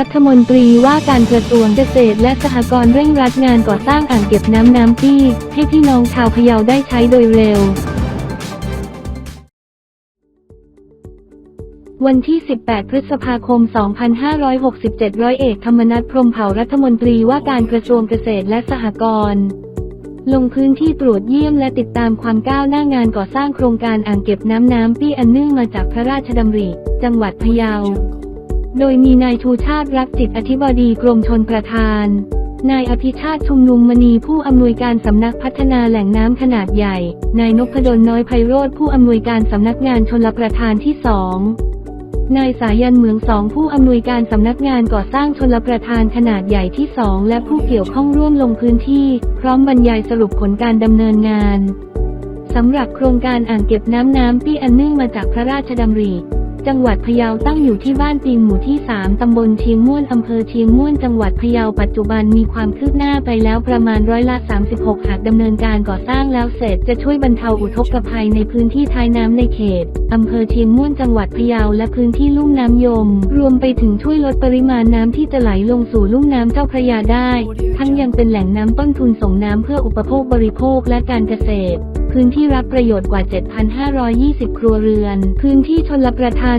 รัฐมนตรีว่าการกระทรวงเกษตรและสหกรณ์เร่งรัดงานก่อสร้างอ่างเก็บน้ำน้ำที่ ให้พี่น้องชาวพะเยาได้ใช้โดยเร็ว วันที่ 18 พฤษภาคม 2567 ร้อยเอกธรรมนัฐพรมเผ่ารัฐมนตรีว่าการกระทรวงเกษตรและสหกรณ์ลงพื้นที่ตรวจเยี่ยมและติดตามความก้าวหน้างานก่อสร้างโครงการอ่างเก็บน้ำน้ำปี้อันเนื่องมาจากพระราชดำริ จังหวัดพะเยา โดยมีนายชูชาติรักจิตอธิบดีกรมชนประทาน นายอภิชาติชุมนุมมณีผู้อำนวยการสำนักพัฒนาแหล่งน้ำขนาดใหญ่ นายนพดลน้อยไพโรธผู้อำนวยการสำนักงานชนประทานที่สองนายสายันเหมืองสองผู้อำนวยการสำนักงานก่อสร้างชนลประทานขนาดใหญ่ที่สองและผู้เกี่ยวข้องร่วมลงพื้นที่ พร้อมบรรยายสรุปผลการดำเนินงานสำหรับโครงการอ่างเก็บน้ำน้ำปี้อันเนื่องมาจากพระราชดำริ จังหวัดพะเยาตั้งอยู่ที่บ้านปีนหมู่ที่ 3 ตำบลเชียงม่วน อำเภอเชียงม่วน จังหวัดพะเยา ปัจจุบันมีความคืบหน้าไปแล้วประมาณร้อยละ 36 หากดำเนินการก่อสร้างแล้วเสร็จจะช่วยบรรเทาอุทกภัยในพื้นที่ท้ายน้ำในเขต อำเภอเชียงม่วน จังหวัดพะเยา และพื้นที่ลุ่มน้ำยม รวมไปถึงช่วยลดปริมาณน้ำที่จะไหลลงสู่ลุ่มน้ำเจ้าพระยาได้ ทั้งยังเป็นแหล่งน้ำต้นทุนส่งน้ำเพื่ออุปโภคบริโภคและการเกษตร พื้นที่รับประโยชน์กว่า 7,520 ครัวเรือน พื้นที่ชนลประทาน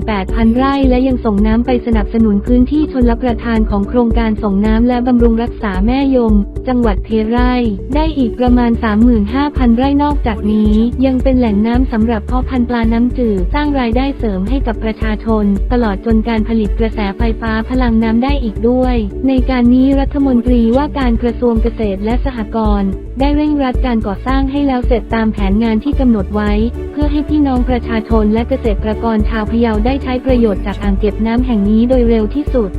28,000 ไร่ และยังส่งน้ำไปสนับสนุนพื้นที่ชนลประทานของโครงการส่งน้ำและบำรุงรักษาแม่ยม จังหวัดเพไร่ ได้อีกประมาณ 35,000 ไร่นอกจากนี้ ยังเป็นแหล่งน้ำสำหรับเพาะพันธุ์ปลาน้ำจืดสร้างรายได้เสริมให้กับประชาชน ตลอดจนการผลิตกระแสไฟฟ้าพลังน้ำได้อีกด้วย ในการนี้รัฐมนตรีว่าการกระทรวงเกษตรและสหกรณ์ได้เร่งรัดการก่อสร้างให้แล้วเสร็จร็จตามแผนงานที่กำหนดไว้ เพื่อให้พี่น้องประชาชนและเกษตรกรชาวพะเยาได้ใช้ประโยชน์จากอ่างเก็บน้ำแห่งนี้โดยเร็วที่สุด